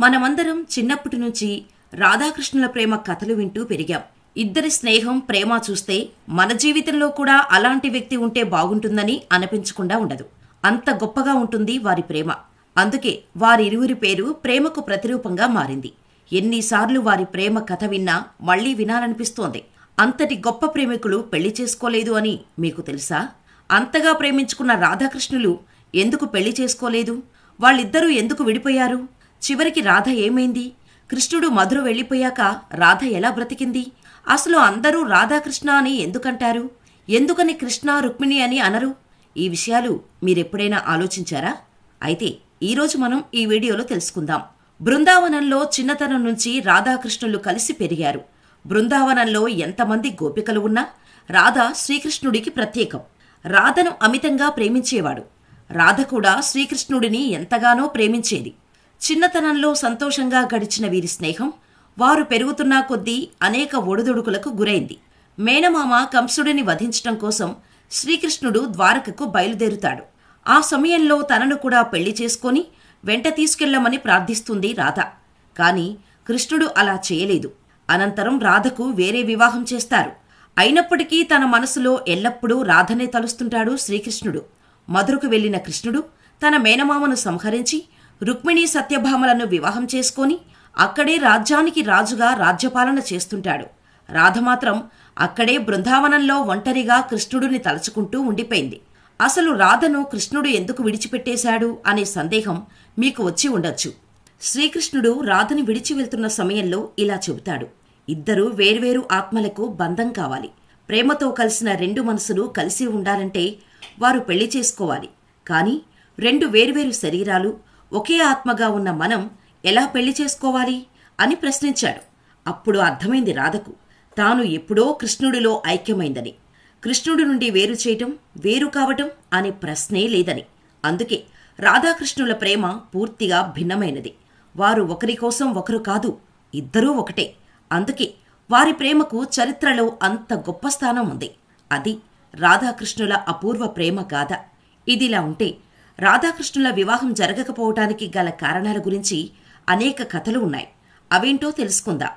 మనమందరం చిన్నప్పటి నుంచి రాధాకృష్ణుల ప్రేమ కథలు వింటూ పెరిగాం. ఇద్దరి స్నేహం ప్రేమ చూస్తే మన జీవితంలో కూడా అలాంటి వ్యక్తి ఉంటే బాగుంటుందని అనిపించకుండా ఉండదు. అంత గొప్పగా ఉంటుంది వారి ప్రేమ. అందుకే వారిరువురి పేరు ప్రేమకు ప్రతిరూపంగా మారింది. ఎన్నిసార్లు వారి ప్రేమ కథ విన్నా మళ్ళీ వినాలనిపిస్తోంది. అంతటి గొప్ప ప్రేమికులు పెళ్ళి చేసుకోలేదు అని మీకు తెలుసా? అంతగా ప్రేమించుకున్న రాధాకృష్ణులు ఎందుకు పెళ్ళి చేసుకోలేదు? వాళ్ళిద్దరూ ఎందుకు విడిపోయారు? చివరికి రాధ ఏమైంది? కృష్ణుడు మధుర వెళ్ళిపోయాక రాధ ఎలా బ్రతికింది? అసలు అందరూ రాధాకృష్ణ అని ఎందుకంటారు? ఎందుకని కృష్ణ రుక్మిణి అని అనరు? ఈ విషయాలు మీరెప్పుడైనా ఆలోచించారా? అయితే ఈరోజు మనం ఈ వీడియోలో తెలుసుకుందాం. బృందావనంలో చిన్నతనం నుంచి రాధాకృష్ణులు కలిసి పెరిగారు. బృందావనంలో ఎంతమంది గోపికలు ఉన్నా రాధ శ్రీకృష్ణుడికి ప్రత్యేకం. రాధను అమితంగా ప్రేమించేవాడు. రాధ కూడా శ్రీకృష్ణుడిని ఎంతగానో ప్రేమించేది. చిన్నతనంలో సంతోషంగా గడిచిన వీరి స్నేహం వారు పెరుగుతున్న కొద్దీ అనేక ఒడిదుడుకులకు గురైంది. మేనమామ కంసుడిని వధించటం కోసం శ్రీకృష్ణుడు ద్వారకకు బయలుదేరుతాడు. ఆ సమయంలో తనను కూడా పెళ్ళి చేసుకొని వెంట తీసుకెళ్ళమని ప్రార్థిస్తుంది రాధ. కాని కృష్ణుడు అలా చేయలేదు. అనంతరం రాధకు వేరే వివాహం చేస్తారు. అయినప్పటికీ తన మనసులో ఎల్లప్పుడూ రాధనే తలుస్తుంటాడు శ్రీకృష్ణుడు. మధురకు వెళ్ళిన కృష్ణుడు తన మేనమామను సంహరించి రుక్మిణీ సత్యభామలను వివాహం చేసుకొని అక్కడే రాజ్యానికి రాజుగా రాజ్యపాలన చేస్తుంటాడు. రాధ మాత్రం అక్కడే బృందావనంలో ఒంటరిగా కృష్ణుడిని తలుచుకుంటూ ఉండిపోయింది. అసలు రాధను కృష్ణుడు ఎందుకు విడిచిపెట్టేశాడు అనే సందేహం మీకు వచ్చి ఉండొచ్చు. శ్రీకృష్ణుడు రాధని విడిచి వెళ్తున్న సమయంలో ఇలా చెబుతాడు. ఇద్దరూ వేర్వేరు ఆత్మలకు బంధం కావాలి. ప్రేమతో కలిసిన రెండు మనసులు కలిసి ఉండాలంటే వారు పెళ్ళి చేసుకోవాలి. కానీ రెండు వేర్వేరు శరీరాలు ఒకే ఆత్మగా ఉన్న మనం ఎలా పెళ్ళి చేసుకోవాలి అని ప్రశ్నించాడు. అప్పుడు అర్థమైంది రాధకు తాను ఎప్పుడో కృష్ణుడిలో ఐక్యమైందని. కృష్ణుడి నుండి వేరు చేయటం వేరు కావటం అనే ప్రశ్నే లేదని. అందుకే రాధాకృష్ణుల ప్రేమ పూర్తిగా భిన్నమైనది. వారు ఒకరి కోసం ఒకరు కాదు ఇద్దరూ ఒకటే. అందుకే వారి ప్రేమకు చరిత్రలో అంత గొప్ప స్థానం ఉంది. అది రాధాకృష్ణుల అపూర్వ ప్రేమ గాథ. ఇదిలా ఉంటే రాధాకృష్ణుల వివాహం జరగకపోవటానికి గల కారణాల గురించి అనేక కథలు ఉన్నాయి. అవేంటో తెలుసుకుందాం.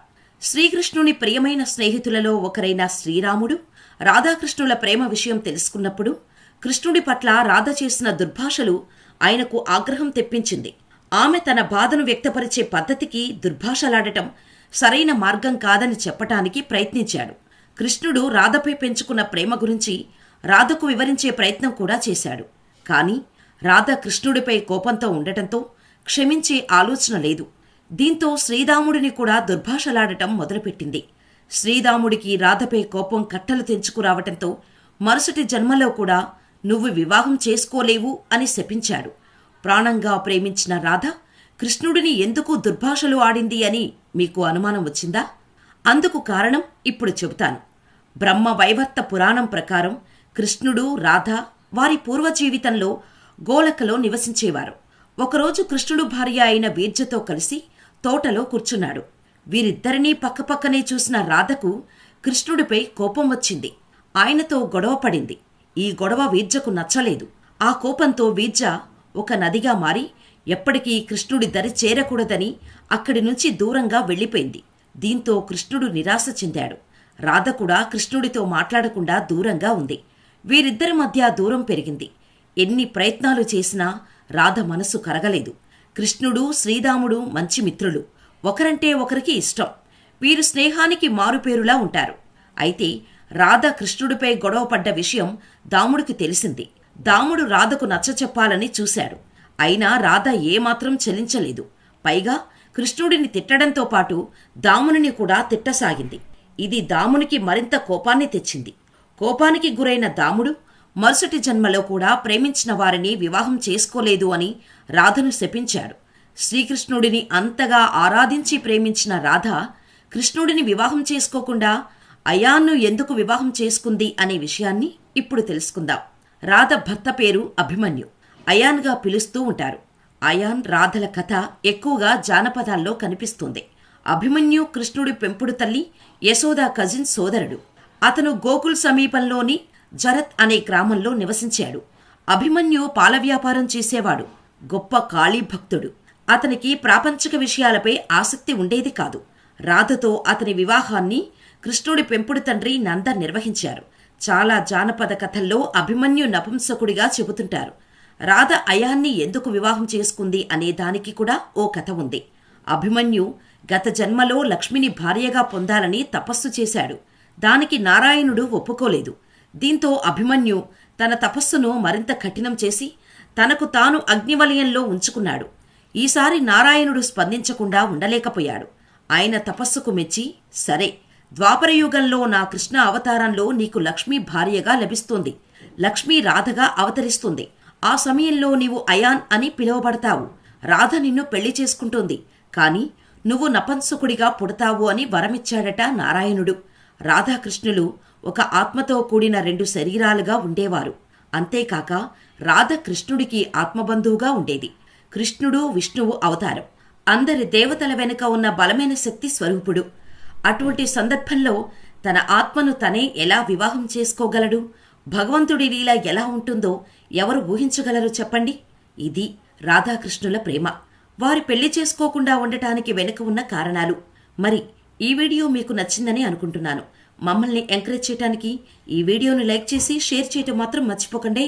శ్రీకృష్ణుని ప్రియమైన స్నేహితులలో ఒకరైన శ్రీరాముడు రాధాకృష్ణుల ప్రేమ విషయం తెలుసుకున్నప్పుడు కృష్ణుడి పట్ల రాధ చేసిన దుర్భాషలు ఆయనకు ఆగ్రహం తెప్పించింది. ఆమె తన బాధను వ్యక్తపరిచే పద్ధతికి దుర్భాషలాడటం సరైన మార్గం కాదని చెప్పటానికి ప్రయత్నించాడు. కృష్ణుడు రాధపై పెంచుకున్న ప్రేమ గురించి రాధకు వివరించే ప్రయత్నం కూడా చేశాడు. కానీ రాధాకృష్ణుడిపై కోపంతో ఉండటంతో క్షమించే ఆలోచన లేదు. దీంతో శ్రీరాముడిని కూడా దుర్భాషలాడటం మొదలుపెట్టింది. శ్రీరాముడికి రాధపై కోపం కట్టలు తెంచుకురావటంతో మరుసటి జన్మలో కూడా నువ్వు వివాహం చేసుకోలేవు అని శపించాడు. ప్రాణంగా ప్రేమించిన రాధ కృష్ణుడిని ఎందుకు దుర్భాషలు ఆడింది అని మీకు అనుమానం వచ్చిందా? అందుకు కారణం ఇప్పుడు చెబుతాను. బ్రహ్మ వైవర్త పురాణం ప్రకారం కృష్ణుడు రాధ వారి పూర్వజీవితంలో గోలకలో నివసించేవారు. ఒకరోజు కృష్ణుడు భార్య అయిన వీర్జతో కలిసి తోటలో కూర్చున్నాడు. వీరిద్దరినీ పక్కపక్కనే చూసిన రాధకు కృష్ణుడిపై కోపం వచ్చింది. ఆయనతో గొడవ పడింది. ఈ గొడవ వీర్జకు నచ్చలేదు. ఆ కోపంతో వీర్జ ఒక నదిగా మారి ఎప్పటికీ కృష్ణుడి దరి చేరకూడదని అక్కడి నుంచి దూరంగా వెళ్ళిపోయింది. దీంతో కృష్ణుడు నిరాశ చెందాడు. రాధ కూడా కృష్ణుడితో మాట్లాడకుండా దూరంగా ఉంది. వీరిద్దరి మధ్య దూరం పెరిగింది. ఎన్ని ప్రయత్నాలు చేసినా రాధ మనసు కరగలేదు. కృష్ణుడు శ్రీరాముడు మంచి మిత్రులు. ఒకరంటే ఒకరికి ఇష్టం. వీరు స్నేహానికి మారుపేరులా ఉంటారు. అయితే రాధ కృష్ణుడిపై గొడవపడ్డ విషయం దాముడికి తెలిసింది. దాముడు రాధకు నచ్చచెప్పాలని చూశాడు. అయినా రాధ ఏమాత్రం చలించలేదు. పైగా కృష్ణుడిని తిట్టడంతో పాటు దామునిని కూడా తిట్టసాగింది. ఇది దామునికి మరింత కోపాన్ని తెచ్చింది. కోపానికి గురైన దాముడు మరుసటి జన్మలో కూడా ప్రేమించిన వారిని వివాహం చేసుకోలేదు అని రాధను శపించాడు శ్రీకృష్ణుడిని అంతగా ఆరాధించి ప్రేమించిన రాధ కృష్ణుడిని వివాహం చేసుకోకుండా అయాన్ను ఎందుకు వివాహం చేసుకుంది అనే విషయాన్ని ఇప్పుడు తెలుసుకుందాం. రాధ భర్త పేరు అభిమన్యు. అయాన్గా పిలుస్తూ ఉంటారు. అయాన్ రాధల కథ ఎక్కువగా జానపదాల్లో కనిపిస్తుంది. అభిమన్యు కృష్ణుడి పెంపుడు తల్లి యశోదా కజిన్ సోదరుడు. అతను గోకుల్ సమీపంలోని జరత్ అనే గ్రామంలో నివసించాడు. అభిమన్యు పాల వ్యాపారం చేసేవాడు. గొప్ప కాళీ భక్తుడు. అతనికి ప్రాపంచిక విషయాలపై ఆసక్తి ఉండేది కాదు. రాధతో అతని వివాహాన్ని కృష్ణుడి పెంపుడు తండ్రి నంద నిర్వహించారు. చాలా జానపద కథల్లో అభిమన్యు నపుంసకుడిగా చెబుతుంటారు. రాధ అయాన్ని ఎందుకు వివాహం చేసుకుంది అనే దానికి కూడా ఓ కథ ఉంది. అభిమన్యు గత జన్మలో లక్ష్మిని భార్యగా పొందాలని తపస్సు చేశాడు. దానికి నారాయణుడు ఒప్పుకోలేదు. దీంతో అభిమన్యు తన తపస్సును మరింత కఠినం చేసి తనకు తాను అగ్నివలయంలో ఉంచుకున్నాడు. ఈసారి నారాయణుడు స్పందించకుండా ఉండలేకపోయాడు. ఆయన తపస్సుకు మెచ్చి సరే ద్వాపరయుగంలో నా కృష్ణ అవతారంలో నీకు లక్ష్మీ భార్యగా లభిస్తుంది. లక్ష్మీ రాధగా అవతరిస్తుంది. ఆ సమయంలో నీవు అయాన్ అని పిలువబడతావు. రాధ నిన్ను పెళ్ళి చేసుకుంటుంది. కాని నువ్వు నపంసకుడిగా పుడతావు అని వరమిచ్చాడట నారాయణుడు. రాధాకృష్ణులు ఒక ఆత్మతో కూడిన రెండు శరీరాలుగా ఉండేవారు. అంతేకాక రాధ కృష్ణుడికి ఆత్మబంధువుగా ఉండేది. కృష్ణుడు విష్ణువు అవతారం. అందరి దేవతల వెనుక ఉన్న బలమైన శక్తి స్వరూపుడు. అటువంటి సందర్భంలో తన ఆత్మను తనే ఎలా వివాహం చేసుకోగలడు? భగవంతుడి లీల ఎలా ఉంటుందో ఎవరు ఊహించగలరు చెప్పండి? ఇది రాధాకృష్ణుల ప్రేమ. వారి పెళ్ళి చేసుకోకుండా ఉండటానికి వెనుక ఉన్న కారణాలు. మరి ఈ వీడియో మీకు నచ్చిందని అనుకుంటున్నాను. మమ్మల్ని ఎంకరేజ్ చేయడానికి ఈ వీడియోను లైక్ చేసి షేర్ చేయటం మాత్రం మర్చిపోకండి.